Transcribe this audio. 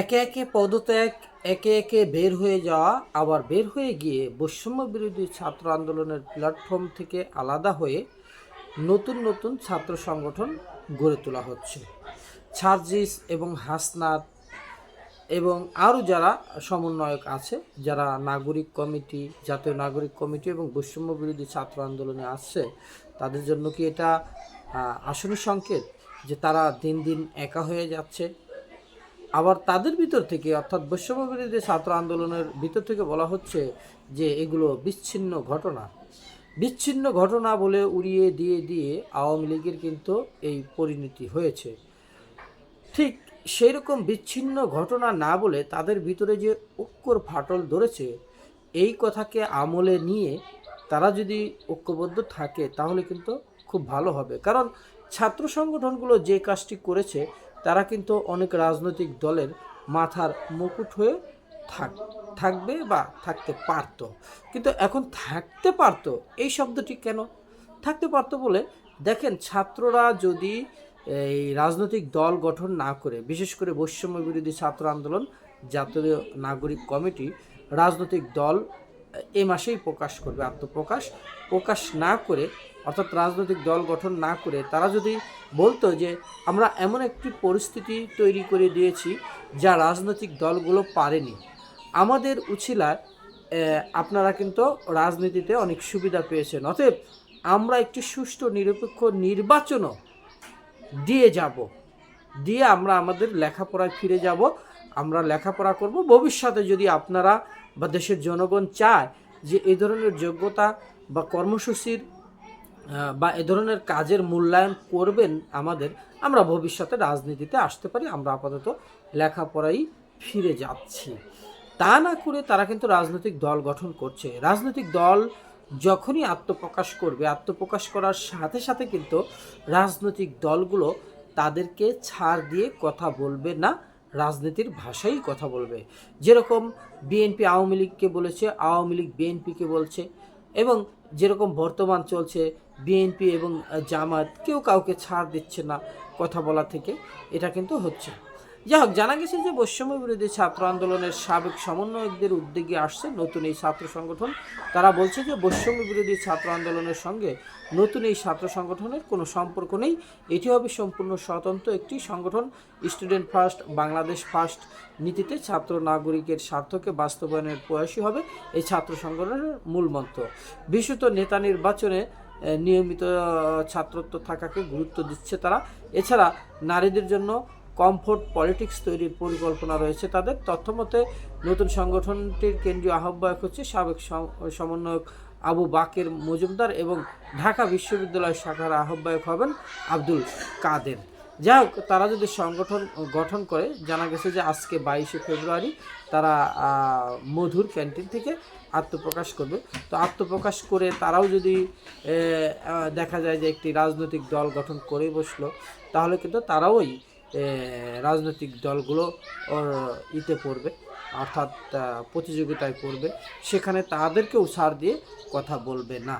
একে একে পদত্যাগ, একে একে বের হয়ে যাওয়া, আবার বের হয়ে গিয়ে বৈষম্য বিরোধী ছাত্র আন্দোলনের প্ল্যাটফর্ম থেকে আলাদা হয়ে নতুন নতুন ছাত্র সংগঠন গড়ে তোলা হচ্ছে। ছার্জিস এবং হাসনাত এবং আরও যারা সমন্বয়ক আছে, যারা নাগরিক কমিটি, জাতীয় নাগরিক কমিটি এবং বৈষম্য বিরোধী ছাত্র আন্দোলনে আসছে, তাদের জন্য কি এটা আসন্ন সংকেত যে তারা দিন দিন একা হয়ে যাচ্ছে? আবার তাদের ভিতর থেকে, অর্থাৎ বৈষম্য বিরোধী ছাত্র আন্দোলনের ভিতর থেকে বলা হচ্ছে যে এগুলো বিচ্ছিন্ন ঘটনা। বিচ্ছিন্ন ঘটনা বলে উড়িয়ে দিয়ে দিয়ে আওয়ামী লীগের কিন্তু এই পরিণতি হয়েছে। ঠিক সেই রকম বিচ্ছিন্ন ঘটনা না বলে তাদের ভিতরে যে ঐক্যর ফাটল ধরেছে, এই কথাকে আমলে নিয়ে তারা যদি ঐক্যবদ্ধ থাকে তাহলে কিন্তু খুব ভালো হবে। কারণ ছাত্র সংগঠনগুলো যে কাজটি করেছে তারা কিন্তু অনেক রাজনৈতিক দলের মাথার মুকুট হয়ে থাক থাকবে বা থাকতে পারতো। কিন্তু এখন থাকতে পারতো, এই শব্দটি কেন? থাকতে পারতো বলে দেখেন ছাত্ররা যদি এই রাজনৈতিক দল গঠন না করে, বিশেষ করে বৈষম্য বিরোধী ছাত্র আন্দোলন, জাতীয় নাগরিক কমিটি, রাজনৈতিক দল এ মাসেই প্রকাশ করবে, আত্মপ্রকাশ প্রকাশ না করে অর্থাৎ রাজনৈতিক দল গঠন না করে তারা যদি বলতো যে আমরা এমন একটি পরিস্থিতি তৈরি করে দিয়েছি যা রাজনৈতিক দলগুলো পারেনি, আমাদের উছিলায় আপনারা কিন্তু রাজনীতিতে অনেক সুবিধা পেয়েছেন। অতএব আমরা একটি সুষ্ঠু, নিরপেক্ষ নির্বাচনও দিয়ে যাব। দিয়ে আমরা আমাদের লেখাপড়ায় ফিরে যাব। আমরা লেখাপড়া করব। ভবিষ্যতে যদি আপনারা বা দেশের জনগণ চায় যে এই ধরনের যোগ্যতা বা কর্মসূচির বা এ ধরনের কাজের মূল্যায়ন করবেন আমাদের, আমরা ভবিষ্যতে রাজনীতিতে আসতে পারি, আমরা আপাতত লেখাপড়াই ফিরে যাচ্ছি। তা না করে তারা কিন্তু রাজনৈতিক দল গঠন করছে। রাজনৈতিক দল যখনই আত্মপ্রকাশ করবে, আত্মপ্রকাশ করার সাথে সাথে কিন্তু রাজনৈতিক দলগুলো তাদেরকে ছাড় দিয়ে কথা বলবে না, রাজনীতির ভাষাই কথা বলবে। যেরকম বিএনপি আওয়ামী লীগকে বলেছে, আওয়ামী লীগ বিএনপিকে বলছে এবং যেরকম বর্তমান চলছে বিএনপি এবং জামাত, কেউ কাউকে ছাড় দিচ্ছে না কথা বলা থেকে, এটা কিন্তু হচ্ছে। যাই হোক জানা গেছে যে বৈষম্য বিরোধী ছাত্র আন্দোলনের সাবেক সমন্বয়কদের উদ্যোগে আসছে নতুন এই ছাত্র সংগঠন। তারা বলছে যে বৈষম্য বিরোধী ছাত্র আন্দোলনের সঙ্গে নতুন এই ছাত্র সংগঠনের কোনো সম্পর্ক নেই। এটি হবে সম্পূর্ণ স্বতন্ত্র একটি সংগঠন স্টুডেন্ট ফার্স্ট বাংলাদেশ ফার্স্ট নীতিতে ছাত্র নাগরিকের স্বার্থকে বাস্তবায়নের প্রয়াসই হবে এই ছাত্র সংগঠনের মূল মন্ত্র। বিশেষত নেতা নির্বাচনে নিয়মিত, ছাত্রত্ব থাকাকে গুরুত্ব দিচ্ছে তারা। এছাড়া নারীদের জন্য কমফোর্ট পলিটিক্স তৈরির পরিকল্পনা রয়েছে তাদের। তথ্যমতে, নতুন সংগঠনটির কেন্দ্রীয় আহ্বায়ক হচ্ছে সাবেক সম- সমন্বয়ক আবু বাকের মজুমদার এবং ঢাকা বিশ্ববিদ্যালয় শাখার আহ্বায়ক হবেন আব্দুল কাদের। যাই হোক, তারা যদি সংগঠন গঠন করে, জানা গেছে যে আজকে বাইশে ফেব্রুয়ারি তারা মধুর ক্যান্টিন থেকে আত্মপ্রকাশ করবে। তো আত্মপ্রকাশ করে তারাও যদি দেখা যায় যে একটি রাজনৈতিক দল গঠন করে বসল, তাহলে কিন্তু তারাওই রাজনৈতিক দলগুলো ইতে পড়বে অর্থাৎ প্রতিযোগিতায় পড়বে। সেখানে তাদেরকেও সার দিয়ে কথা বলবে না।